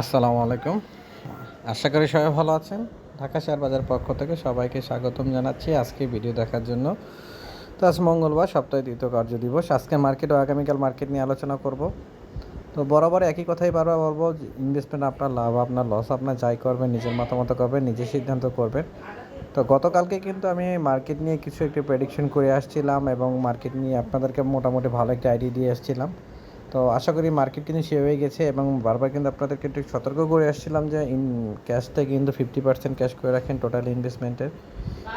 আসসালামু আলাইকুম। আশা করি সবাই ভালো আছেন। ঢাকা শেয়ার বাজার পক্ষ থেকে সবাইকে স্বাগতম জানাচ্ছি আজকে ভিডিও দেখার জন্য। তো আজ মঙ্গলবার, সপ্তাহে দ্বিতীয় কার্য দিবস। আজকে মার্কেট ও আগামীকাল মার্কেট নিয়ে আলোচনা করব। তো বরাবর একই কথাই বারবার বলব ইনভেস্টমেন্ট আপনার লাভ, আপনার লস আপনার যাই করবেন, নিজের মতামত করবেন নিজের সিদ্ধান্ত করবেন। তো গতকালকে কিন্তু আমি মার্কেট নিয়ে কিছু একটি প্রেডিকশন করে আসছিলাম এবং মার্কেট নিয়ে আপনাদেরকে মোটামুটি ভালো একটা আইডিয়া দিয়ে আসছিলাম। তো আশা করি মার্কেট কিন্তু সে হয়ে গেছে এবং বারবার কিন্তু আপনাদেরকে একটু সতর্ক করে আসছিলাম যে ইন ক্যাশটা কিন্তু ফিফটি পার্সেন্ট ক্যাশ করে রাখেন টোটাল ইনভেস্টমেন্টের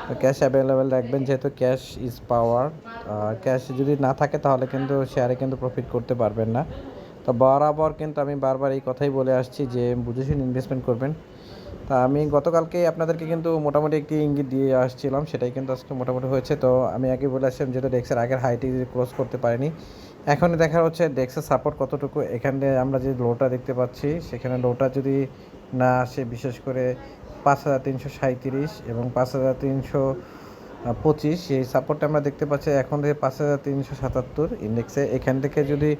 তো ক্যাশ অ্যাভেলেবেল রাখবেন যেহেতু ক্যাশ ইজ পাওয়ার ক্যাশ যদি না থাকে তাহলে কিন্তু শেয়ারে কিন্তু প্রফিট করতে পারবেন না। তো বরাবর কিন্তু আমি বারবার এই কথাই বলে আসছি যে বুঝেছেন ইনভেস্টমেন্ট করবেন। তা আমি গতকালকে আপনাদেরকে কিন্তু মোটামুটি একটি ইঙ্গিত দিয়ে আসছিলাম, সেটাই কিন্তু আজকে মোটামুটি হয়েছে। তো আমি আগে বলে আসছিলাম যেহেতু ডেক্সের আগের হাইটি ক্লোজ করতে পারিনি। এখন দেখা হচ্ছে ডেক্সের সাপোর্ট কতটুকু। এখানে আমরা যে লোটা দেখতে পাচ্ছি, সেখানে লোটা যদি না আসে, বিশেষ করে পাঁচ হাজার তিনশো সাঁত্রিশ এবং পাঁচ হাজার তিনশো পঁচিশ, সেই সাপোর্টটা আমরা দেখতে পাচ্ছি এখন থেকে পাঁচ হাজার তিনশো সাতাত্তর ইন্ডেক্সে এখান থেকে যদি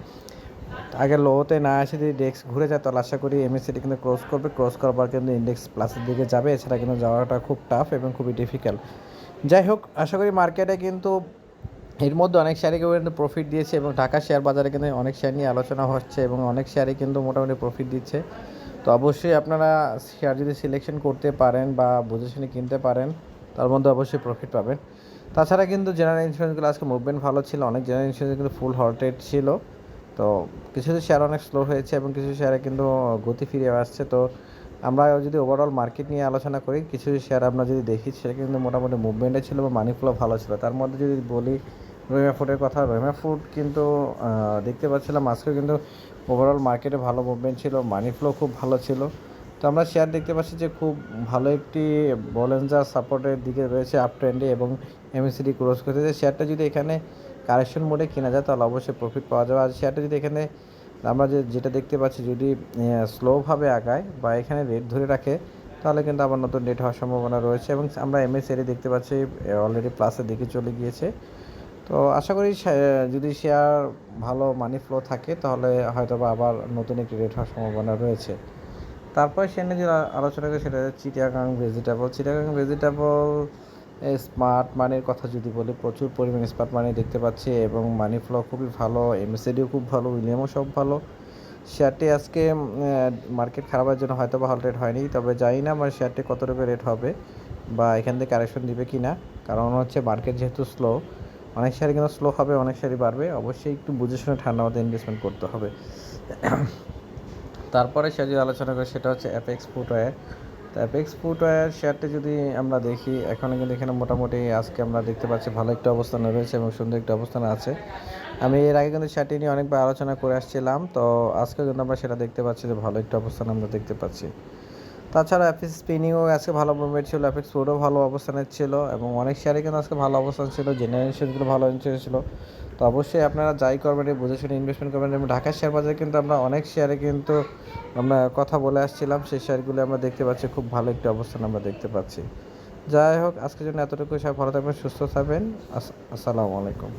আগে লোতে না এসে যদি ডেক্স ঘুরে যায়, তাহলে আশা করি এমএসসিটি কিন্তু ক্রস করবে। ক্রস করার পর কিন্তু ইন্ডেক্স প্লাসের দিকে যাবে। এছাড়া কিন্তু যাওয়াটা খুব টাফ এবং খুবই ডিফিকাল্ট যাই হোক, আশা করি মার্কেটে কিন্তু এর মধ্যে অনেক শেয়ারে কিন্তু প্রফিট দিয়েছে এবং ঢাকা শেয়ার বাজারে কিন্তু অনেক শেয়ার নিয়ে আলোচনা হচ্ছে এবং অনেক শেয়ারে কিন্তু মোটামুটি প্রফিট দিচ্ছে। তো অবশ্যই আপনারা শেয়ার যদি সিলেকশন করতে পারেন বা বুঝে শুনে কিনতে পারেন, তার মধ্যে অবশ্যই প্রফিট পাবেন। তাছাড়া কিন্তু জেনারেল ইন্স্যুরেন্সগুলো আজকে মুভমেন্ট ভালো ছিল, অনেক জেনারেল ইন্স্যুরেন্স কিন্তু ফুল হল্টেড ছিল। তো কিছু কিছু শেয়ার অনেক স্লো হয়েছে এবং কিছু শেয়ারে কিন্তু গতি ফিরে আসছে। তো আমরা যদি ওভারঅল মার্কেট নিয়ে আলোচনা করি, কিছু শেয়ার আমরা যদি দেখি, সেটা কিন্তু মোটামুটি মুভমেন্টে ছিল বা মানি ভালো ছিল। তার মধ্যে যদি বলি রহিমা ফুডের কথা। রহিমা ফুড কিন্তু দেখতে পাচ্ছিলাম আজকেও কিন্তু ওভারঅল মার্কেটে ভালো মুভমেন্ট ছিল মানি ফ্লো খুব ভালো ছিল। তো আমরা শেয়ার দেখতে পাচ্ছি যে খুব ভালো একটি বলেন্সার সাপোর্টের দিকে রয়েছে আপ ট্রেন্ডে এবং এমএসিডি ক্রস করতেছে শেয়ারটা যদি এখানে কারেকশন মোডে কেনা যায়, তাহলে অবশ্যই প্রফিট পাওয়া যাবে। আর শেয়ারটা যদি এখানে আমরা যে, যেটা দেখতে পাচ্ছি, যদি স্লোভাবে আগায় বা এখানে রেট ধরে রাখে, তাহলে কিন্তু আবার নতুন রেট হওয়ার সম্ভাবনা রয়েছে। এবং আমরা এমএসএরি দেখতে পাচ্ছি অলরেডি প্লাসের দিকে চলে গিয়েছে। তো আশা করি যদি শেয়ার ভালো মানি ফ্লো থাকে, তাহলে হয়তো বা আবার নতুন একটি রেট হওয়ার সম্ভাবনা রয়েছে। তারপর সেখানে যে আলোচনা করি সেটা Chittagong vegetable Chittagong vegetable smart মানির কথা যদি বলি, প্রচুর পরিমাণে স্মার্ট মানি দেখতে পাচ্ছি এবং মানি ফ্লো খুবই ভালো এমএসএডিও খুব ভালো উইলিয়ামও সব ভালো। শেয়ারটি আজকে মার্কেট খারাপের জন্য হয়তো বা হল রেট হয়নি, তবে জানি না আমার শেয়ারটি কতটুকু রেট হবে বা এখান থেকে কারেকশন দিবে কি না কারণ হচ্ছে মার্কেট যেহেতু স্লো অনেক শেয়ারই কিন্তু স্লো হবে, অনেক শেয়ারই বাড়বে। অবশ্যই একটু বুঝে শুনে ঠান্ডা মতো ইনভেস্টমেন্ট করতে হবে। তারপরে সে যদি আলোচনা করি, সেটা হচ্ছে অ্যাপেক্স ফুটওয়্যার তো অ্যাপেক্স ফুটওয়্যার শেয়ারটি যদি আমরা দেখি, এখন কিন্তু এখানে মোটামুটি আজকে আমরা দেখতে পাচ্ছি ভালো একটা অবস্থানে রয়েছে এবং সুন্দর একটা অবস্থানে আছে। আমি এর আগে কিন্তু শেয়ারটি নিয়ে অনেকবার আলোচনা করে আসছিলাম, তো আজকে কিন্তু আমরা সেটা দেখতে পাচ্ছি যে ভালো একটা অবস্থান আমরা দেখতে পাচ্ছি। তাছাড়া অ্যাপেক্স স্পিনিংও আজকে ভালো মুভমেন্ট ছিল অ্যাপেক্স ফুডও ভালো অবস্থানে ছিল এবং অনেক শেয়ারে কিন্তু আজকে ভালো অবস্থান ছিল জেনারেশনগুলো ভালো ছিল। তো অবশ্যই আপনারা যাই করবেন বুঝে শুনে ইনভেস্টমেন্ট করবেন, এবং ঢাকার শেয়ার বাজারে কিন্তু আমরা অনেক শেয়ারে কিন্তু আমরা কথা বলে আসছিলাম, সেই শেয়ারগুলো আমরা দেখতে পাচ্ছি, খুব ভালো একটি অবস্থান আমরা দেখতে পাচ্ছি। যাই হোক, আজকের জন্য এতটুকু সব ভালো থাকবেন, সুস্থ থাকবেন আসসালামু আলাইকুম।